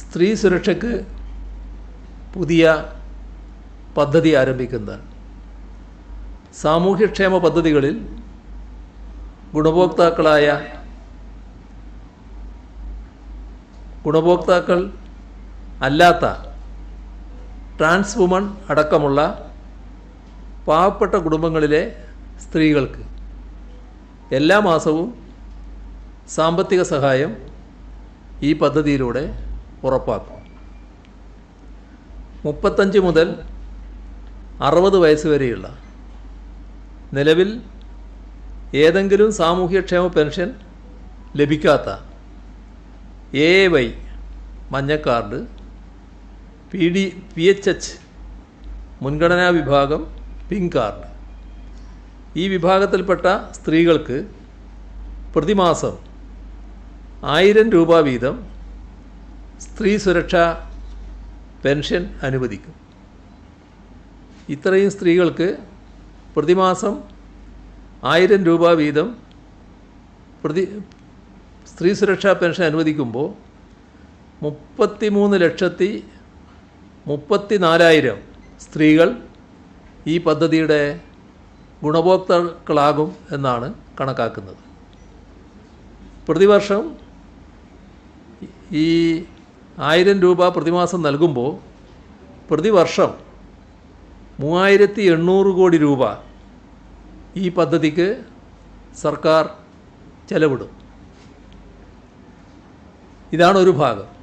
സ്ത്രീ സുരക്ഷയ്ക്ക് പുതിയ പദ്ധതി ആരംഭിക്കുന്നതാണ്. സാമൂഹ്യക്ഷേമ പദ്ധതികളിൽ ഗുണഭോക്താക്കളായ ഗുണഭോക്താക്കൾ അല്ലാത്ത ട്രാൻസ് വുമൺ അടക്കമുള്ള പാവപ്പെട്ട കുടുംബങ്ങളിലെ സ്ത്രീകൾക്ക് എല്ലാ മാസവും സാമ്പത്തിക സഹായം ഈ പദ്ധതിയിലൂടെ ഉറപ്പാക്കും. മുപ്പത്തഞ്ച് മുതൽ അറുപത് വയസ്സ് വരെയുള്ള നിലവിൽ ഏതെങ്കിലും സാമൂഹ്യക്ഷേമ പെൻഷൻ ലഭിക്കാത്ത എ വൈ മഞ്ഞ card P D P H H മുൻഗണനാ വിഭാഗം പിങ്ക് കാർഡ്. ഈ വിഭാഗത്തിൽപ്പെട്ട സ്ത്രീകൾക്ക് പ്രതിമാസം ആയിരം രൂപ വീതം സ്ത്രീ സുരക്ഷ പെൻഷൻ അനുവദിക്കും. ഇത്രയും സ്ത്രീകൾക്ക് പ്രതിമാസം ആയിരം രൂപ വീതം പ്രതി സ്ത്രീ സുരക്ഷാ പെൻഷൻ അനുവദിക്കുമ്പോൾ മുപ്പത്തി മൂന്ന് ലക്ഷത്തി മുപ്പത്തി നാലായിരം സ്ത്രീകൾ ഈ പദ്ധതിയുടെ ഗുണഭോക്താക്കളാകും എന്നാണ് കണക്കാക്കുന്നത്. പ്രതിവർഷം ഈ ആയിരം രൂപ പ്രതിമാസം നൽകുമ്പോൾ പ്രതിവർഷം മൂവായിരത്തി എണ്ണൂറ് കോടി രൂപ ഈ പദ്ധതിക്ക് സർക്കാർ ചെലവിടും. ഇതാണ് ഒരു ഭാഗം.